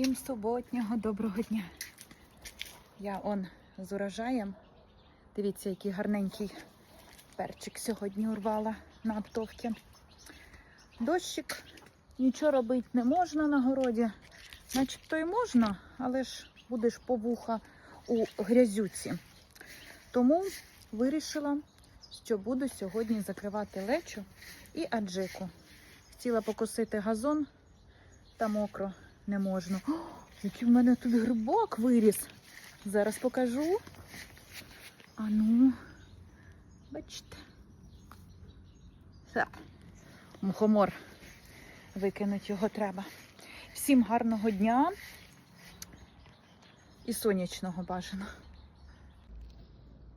Всім суботнього доброго дня. Я он з урожаєм. Дивіться, який гарненький перчик сьогодні урвала на оптовці. Дощик, нічого робити не можна на городі. Начебто і можна, але ж будеш по вуха у грязюці. Тому вирішила, що буду сьогодні закривати лечу і аджику. Хотіла покосити газон та мокро не можна. О, який в мене тут грибок виріс. Зараз покажу. А ну, бачите. Все. Мухомор. Викинуть його треба. Всім гарного дня і сонячного бажано.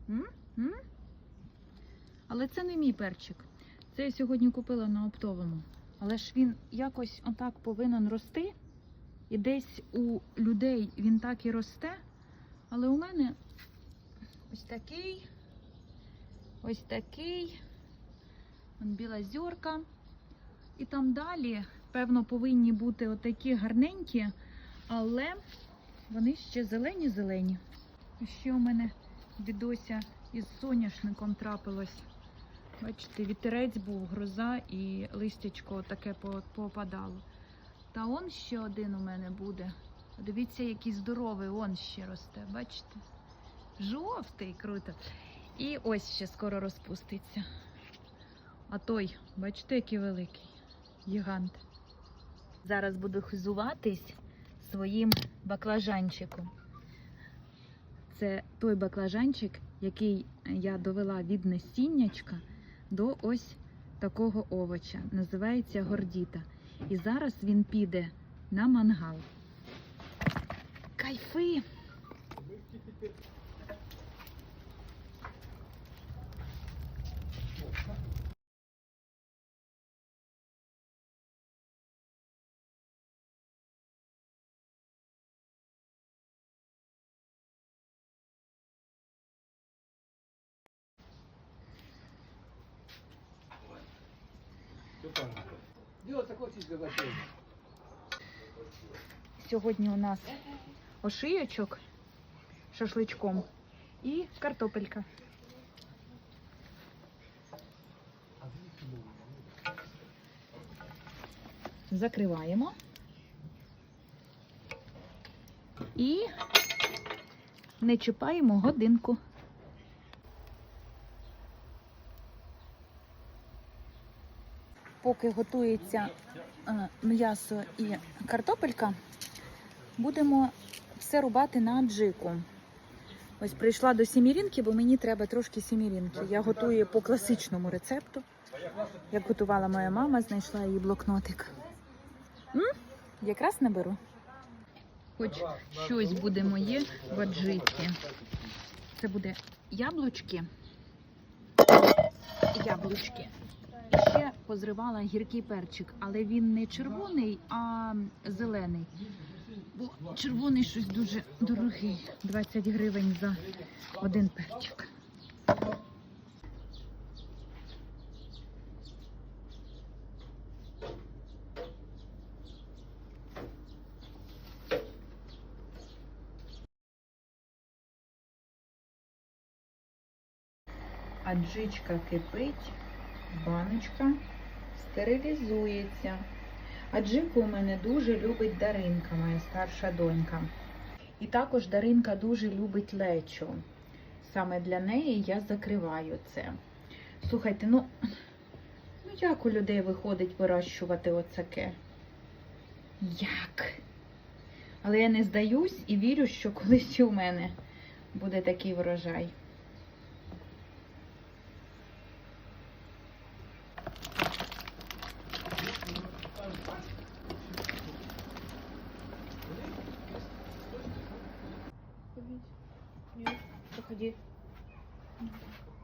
М? М? Але це не мій перчик. Це я сьогодні купила на оптовому. Але ж він якось отак повинен рости. І десь у людей він так і росте. Але у мене ось такий, ось такий, біла зірка. І там далі, певно, повинні бути отакі гарненькі, але вони ще зелені-зелені. Ще у мене дідуся із соняшником трапилось. Бачите, вітерець був, гроза і листячко таке попадало. Та он ще один у мене буде. Дивіться, який здоровий, он ще росте, бачите? Жовтий, круто. І ось ще скоро розпуститься. А той, бачите, який великий гігант. Зараз буду хизуватись своїм баклажанчиком. Це той баклажанчик, який я довела від насіннячка до ось такого овоча. Називається гордіта. І зараз він піде на мангал. Кайфи! Говорить? Сьогодні у нас ошийочок шашличком і картопелька. Закриваємо. І не чіпаємо годинку. Поки готується е, м'ясо і картопелька, будемо все рубати на аджику. Ось прийшла до сімірінки, бо мені треба трошки сімірінки. Я готую по класичному рецепту. Як готувала моя мама, знайшла її блокнотик. М? Якраз наберу. Хоч щось буде моє в аджиці. Це буде яблучки. Яблучки. Позривала гіркий перчик, але він не червоний, а зелений. Бо червоний щось дуже дорогий. 20 гривень за один перчик. Аджичка кипить, баночка стерилізується. Аджику у мене дуже любить Даринка, моя старша донька. І також Даринка дуже любить лечо. Саме для неї я закриваю це. Слухайте, ну, ну як у людей виходить вирощувати оцаке? Як? Але я не здаюсь і вірю, що колись у мене буде такий врожай. Проходи.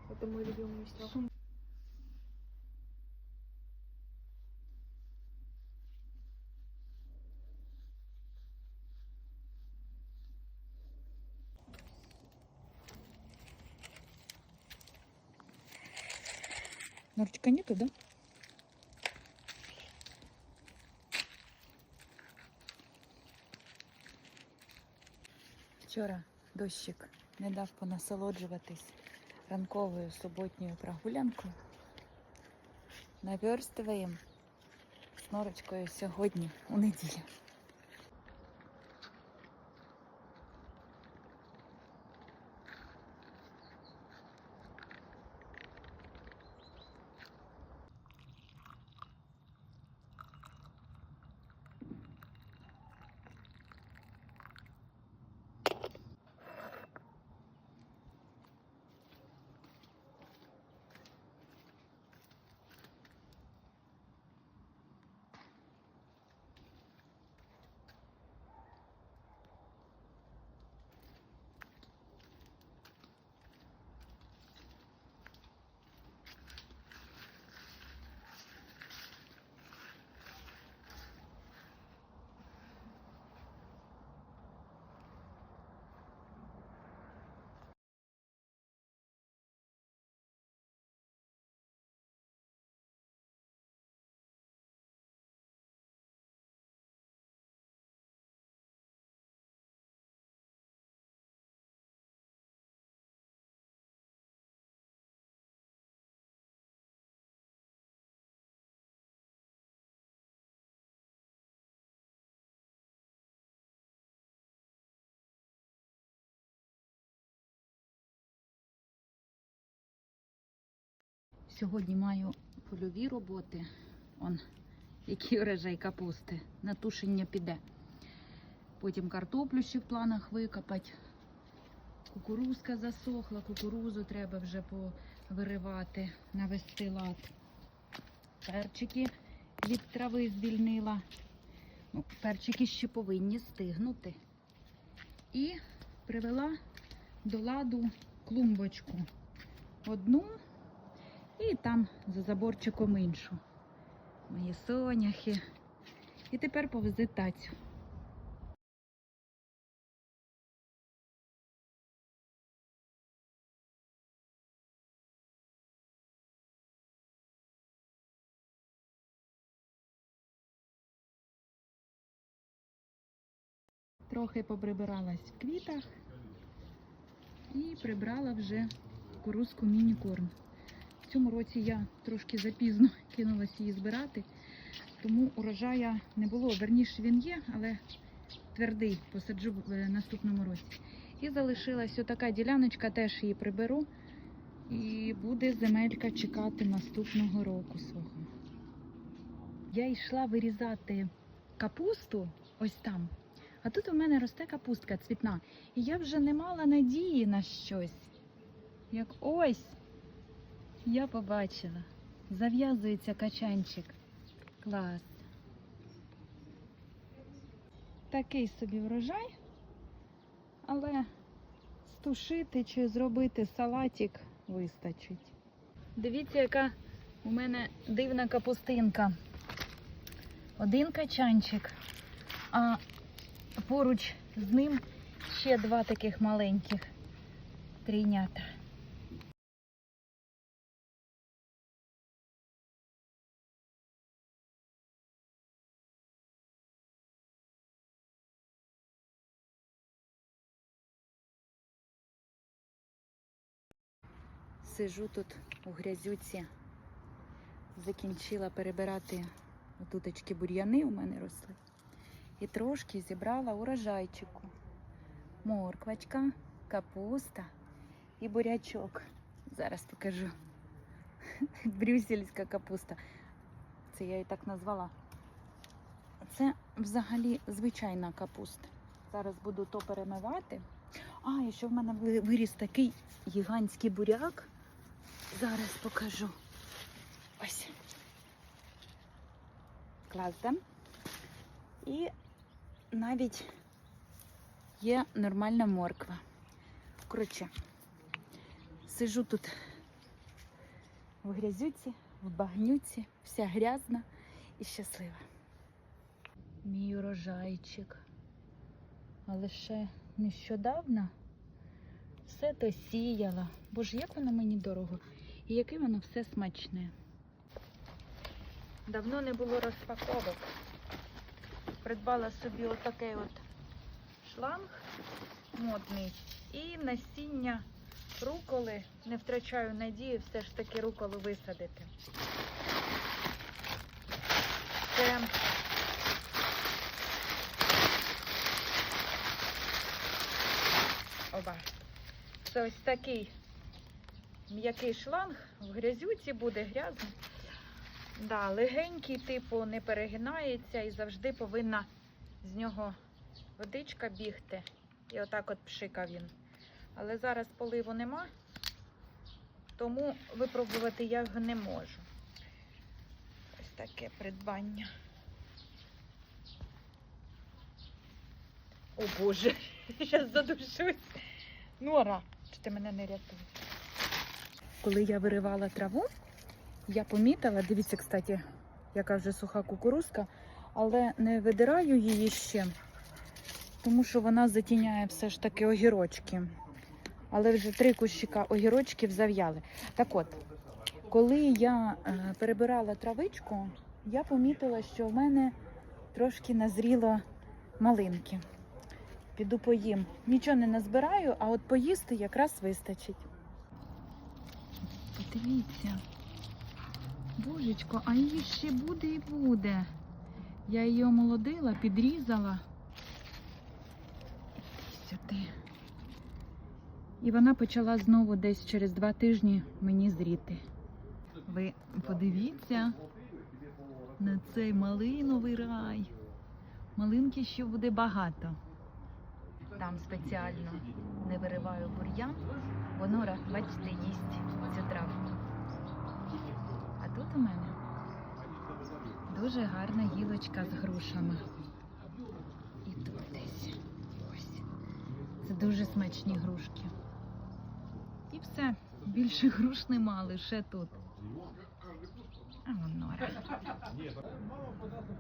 Это мой любимый страх. Норчика нету, да? Вчора дощик не дав понасолоджуватись ранковою суботньою прогулянкою. Наверстуємо з норочкою сьогодні у неділю. Сьогодні маю польові роботи. Он, який урожай капусти. На тушення піде. Потім картоплю ще в планах викопати. Кукурузка засохла, кукурузу треба вже повиривати, навести лад. Перчики від трави звільнила. Ну, перчики ще повинні стигнути. І привела до ладу клумбочку. Одну і там за заборчиком іншу. Мої соняхи. І тепер по візитацію. Трохи поприбиралась в квітах і прибрала вже кукурузку міні-корм. В цьому році я трошки запізно кинулася її збирати, тому урожая не було. Верніше він є, але твердий посаджу в е, наступному році. І залишилась отака діляночка, теж її приберу. І буде земелька чекати наступного року свого. Я йшла вирізати капусту ось там. А тут у мене росте капустка цвітна. І я вже не мала надії на щось. Як ось я побачила. Зав'язується качанчик. Клас. Такий собі врожай, але стушити чи зробити салатик вистачить. Дивіться, яка у мене дивна капустинка. Один качанчик, а поруч з ним ще два таких маленьких трійнята. Сижу тут у грязюці, закінчила перебирати отуточки бур'яни у мене росли. І трошки зібрала урожайчику. Морквочка, капуста і бурячок. Зараз покажу. Брюссельська капуста. Це я її так назвала. Це взагалі звичайна капуста. Зараз буду то перемивати. А, і ще в мене виріс такий гігантський буряк. Зараз покажу. Ось. Клас, да? І навіть є нормальна морква. Коротше, сижу тут в грязюці, в багнюці, вся грязна і щаслива. Мій урожайчик. Але ще нещодавно все то сіяла. Боже, як воно мені дорого. І яке воно все смачне. Давно не було розпаковок. Придбала собі отакий от шланг модний. І насіння руколи. Не втрачаю надії все ж таки руколу висадити. Це Оба. Це ось такий м'який шланг. В грязюці буде грязно. Да, легенький, типу, не перегинається і завжди повинна з нього водичка бігти. І отак от пшика він. Але зараз поливу нема, тому випробувати я його не можу. Ось таке придбання. О Боже, зараз задушусь. Нора, чи ти мене не рятуєш? Коли я виривала траву, я помітила, дивіться, кстати, яка вже суха кукурузка, але не видираю її ще, тому що вона затіняє все ж таки огірочки. Але вже три кущика огірочків зав'яли. Так от, коли я е, перебирала травичку, я помітила, що в мене трошки назріло малинки. Піду поїм. Нічого не назбираю, а от поїсти якраз вистачить. Подивіться. Божечко, а її ще буде і буде. Я її омолодила, підрізала. Сюди. І вона почала знову десь через два тижні мені зріти. Ви подивіться на цей малиновий рай. Малинки ще буде багато. Там спеціально не вириваю бур'ян, Бонора, бачите, їсть цю травку. А тут у мене дуже гарна гілочка з грушами. І тут десь ось. Це дуже смачні грушки. І все, більше груш нема, лише тут. А Вонора. Мама подати